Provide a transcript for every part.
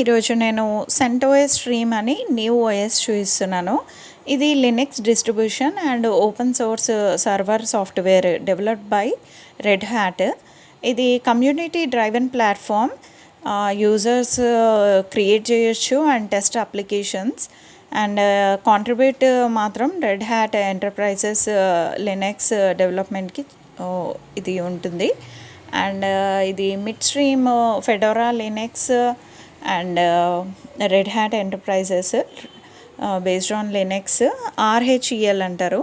ఈరోజు నేను CentOS stream అని న్యూ ఓఎస్ చూపిస్తున్నాను. ఇది Linux distribution and open source server software developed by Red Hat. ఇది community driven platform. Users create చేయొచ్చు and test applications. And contribute మాత్రం Red Hat enterprises Linux డెవలప్మెంట్కి ఇది ఉంటుంది. అండ్ ఇది mid stream Fedora Linux and Red Hat enterprises based on Linux RHEL అంటారు.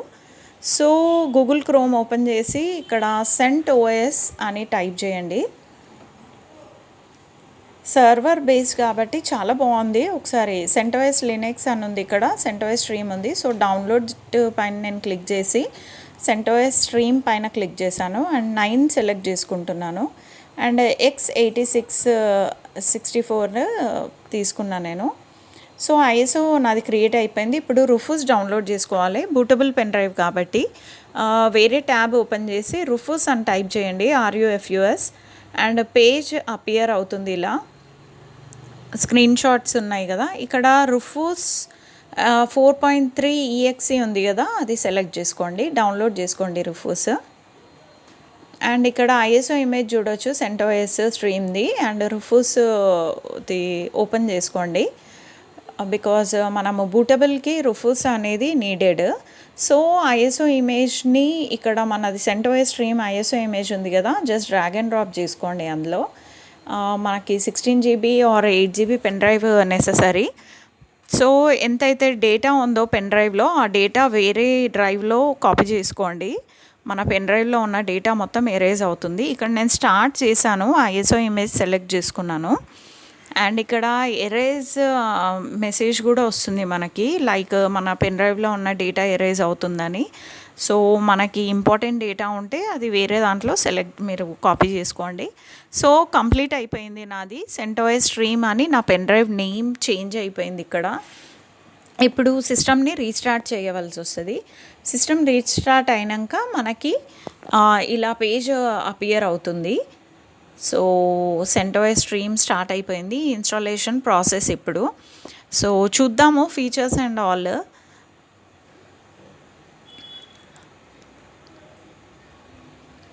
So Google Chrome open చేసి ఇక్కడ CentOS అని టైప్ చేయండి. సర్వర్ బేస్డ్ కాబట్టి చాలా బాగుంది. ఒకసారి సెంటోఎస్ లినక్స్ అని ఉంది ఇక్కడ సెంటోఎస్ స్ట్రీమ్ ఉంది. సో డౌన్లోడ్ పైన నేను క్లిక్ చేసి సెంటోఎస్ స్ట్రీమ్ పైన క్లిక్ చేశాను. అండ్ నైన్ సెలెక్ట్ చేసుకుంటున్నాను. And X eighty six sixty four తీసుకున్నాను నేను. సో ఐఎస్ఓ నాది క్రియేట్ అయిపోయింది. ఇప్పుడు రుఫూస్ డౌన్లోడ్ చేసుకోవాలి. బూటబుల్ పెన్ డ్రైవ్ కాబట్టి వేరే ట్యాబ్ ఓపెన్ చేసి రుఫూస్ అని టైప్ చేయండి. ఆర్యుఎఫ్యుఎస్ అండ్ పేజ్ అపియర్ అవుతుంది ఇలా. స్క్రీన్ షాట్స్ ఉన్నాయి కదా. ఇక్కడ Rufus four point three EXE ఉంది కదా. అది సెలెక్ట్ చేసుకోండి. డౌన్లోడ్ చేసుకోండి రుఫూస్ అండ్ ఇక్కడ ఐఎస్ఓ ఇమేజ్ చూడొచ్చు సెంటోఎస్ స్ట్రీమ్ది. And Rufus uh, the open చేసుకోండి. Uh, బికాజ్ uh, మనము బూటబుల్కి రుఫూస్ అనేది నీడెడ్ సో ఐఎస్ఓ ఇమేజ్ని ఇక్కడ మనది సెంటోఎస్ స్ట్రీమ్ ఐఎస్ఓ ఇమేజ్ ఉంది కదా జస్ట్ డ్రాగ్ అండ్ డ్రాప్ చేసుకోండి అందులో. మనకి sixteen GB or eight GB pen drive necessary so ఎంతైతే డేటా ఉందో పెన్ డ్రైవ్లో ఆ డేటా వేరే డ్రైవ్లో కాపీ చేసుకోండి. మన పెన్ డ్రైవ్లో ఉన్న డేటా మొత్తం ఎరేజ్ అవుతుంది. ఇక్కడ నేను స్టార్ట్ చేశాను. ఐఎస్ఓ ఇమేజ్ సెలెక్ట్ చేసుకున్నాను. అండ్ ఇక్కడ ఎరేజ్ మెసేజ్ కూడా వస్తుంది మనకి. లైక్ మన పెన్ డ్రైవ్లో ఉన్న డేటా ఎరేజ్ అవుతుందని. సో మనకి ఇంపార్టెంట్ డేటా ఉంటే అది వేరే దాంట్లో సెలెక్ట్ మీరు కాపీ చేసుకోండి. సో కంప్లీట్ అయిపోయింది నాది. సెంటోయ్ స్ట్రీమ్ అని నా పెన్ డ్రైవ్ నేమ్ చేంజ్ అయిపోయింది ఇక్కడ. ఇప్పుడు సిస్టమ్ని రీస్టార్ట్ చేయవలసి వస్తుంది. సిస్టమ్ రీస్టార్ట్ అయినాక మనకి ఇలా పేజ్ అపియర్ అవుతుంది. సో సెంటోవే స్ట్రీమ్ స్టార్ట్ అయిపోయింది. ఇన్స్టాలేషన్ ప్రాసెస్ ఇప్పుడు. సో చూద్దాము ఫీచర్స్ అండ్ ఆల్.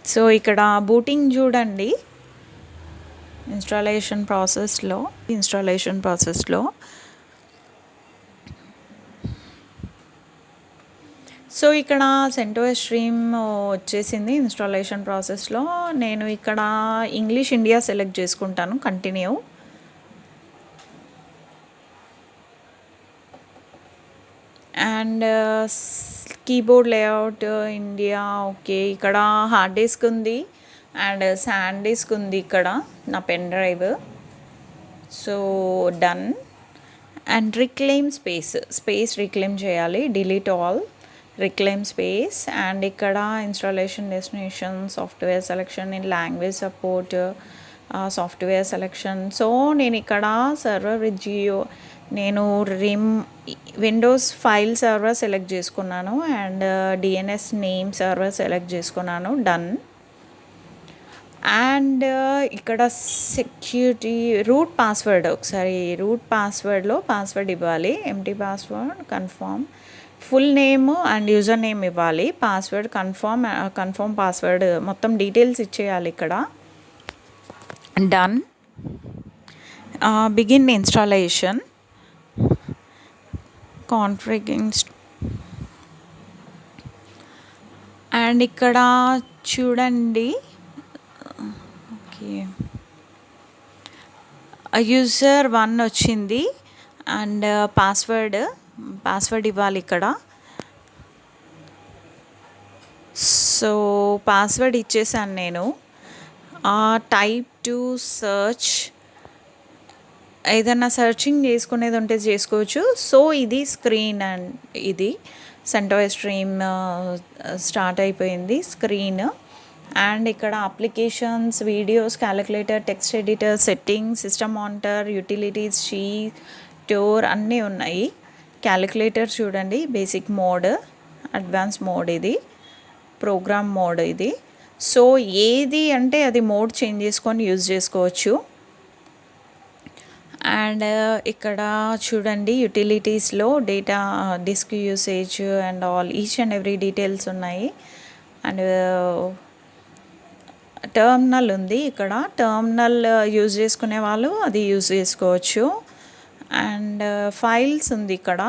సో ఇక్కడ బూటింగ్ చూడండి. ఇన్స్టాలేషన్ ప్రాసెస్లో ఇన్స్టాలేషన్ ప్రాసెస్లో. సో ఇక్కడ సెంటో స్ట్రీమ్ వచ్చేసింది ఇన్స్టాలేషన్ ప్రాసెస్లో. నేను ఇక్కడ ఇంగ్లీష్ ఇండియా సెలెక్ట్ చేసుకుంటాను. Continue. And keyboard layout India okay. ఇక్కడ హార్డ్ డిస్క్ ఉంది. అండ్ శాండ్ డిస్క్ ఉంది ఇక్కడ నా pen drive. So done. And reclaim space space reclaim చేయాలి. Delete all. Reclaim space and ఇక్కడ installation destination software selection in language support software selection so నేను ఇక్కడ server with GUI నేను రిమ్ విండోస్ ఫైల్ సర్వర్ సెలెక్ట్ చేసుకున్నాను. And DNS name server select చేసుకున్నాను. Done and ఇక్కడ security root password ఒకసారి root పాస్వర్డ్లో పాస్వర్డ్ ఇవ్వాలి. Empty password confirm full name and user name ఇవ్వాలి. పాస్వర్డ్ కన్ఫర్మ్ కన్ఫర్మ్ పాస్వర్డ్ మొత్తం డీటెయిల్స్ ఇచ్చేయాలి ఇక్కడ. Done begin installation config and ఇక్కడ చూడండి. ఓకే యూజర్ వన్ వచ్చింది. అండ్ పాస్వర్డ్ uh, పాస్వర్డ్ ఇవ్వాలి ఇక్కడ. సో పాస్వర్డ్ ఇచ్చేసాను నేను. Type to search. ఏదైనా సర్చింగ్ చేసుకునేది ఉంటే చేసుకోవచ్చు. సో ఇది స్క్రీన్ అండ్ ఇది సెంటో స్ట్రీమ్ స్టార్ట్ అయిపోయింది స్క్రీన్. అండ్ ఇక్కడ applications videos calculator text editor setting system monitor utilities she టోర్ అన్నీ ఉన్నాయి. క్యాలిక్యులేటర్ చూడండి. బేసిక్ మోడ్ అడ్వాన్స్ మోడ్ ఇది. ప్రోగ్రామ్ మోడ్ ఇది. సో ఏది అంటే అది మోడ్ చేంజ్ చేసుకొని యూజ్ చేసుకోవచ్చు. అండ్ uh, ఇక్కడ చూడండి యుటిలిటీస్లో data disk usage and all each and every details ఉన్నాయి. అండ్ టర్మినల్ uh, ఉంది. ఇక్కడ టర్మినల్ యూజ్ uh, చేసుకునే వాళ్ళు అది యూజ్ చేసుకోవచ్చు. అండ్ uh, ఫైల్స్ ఉంది ఇక్కడ.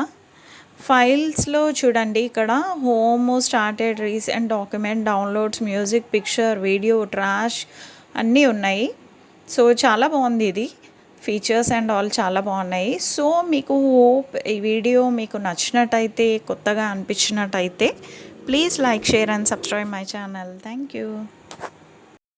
ఫైల్స్లో చూడండి ఇక్కడ home started recent document downloads music picture video trash అన్నీ ఉన్నాయి. సో చాలా బాగుంది ఇది. ఫీచర్స్ అండ్ ఆల్ చాలా బాగున్నాయి. సో మీకు హోప్ ఈ వీడియో మీకు నచ్చినట్టయితే కొత్తగా అనిపించినట్టయితే please like share and subscribe my channel thank you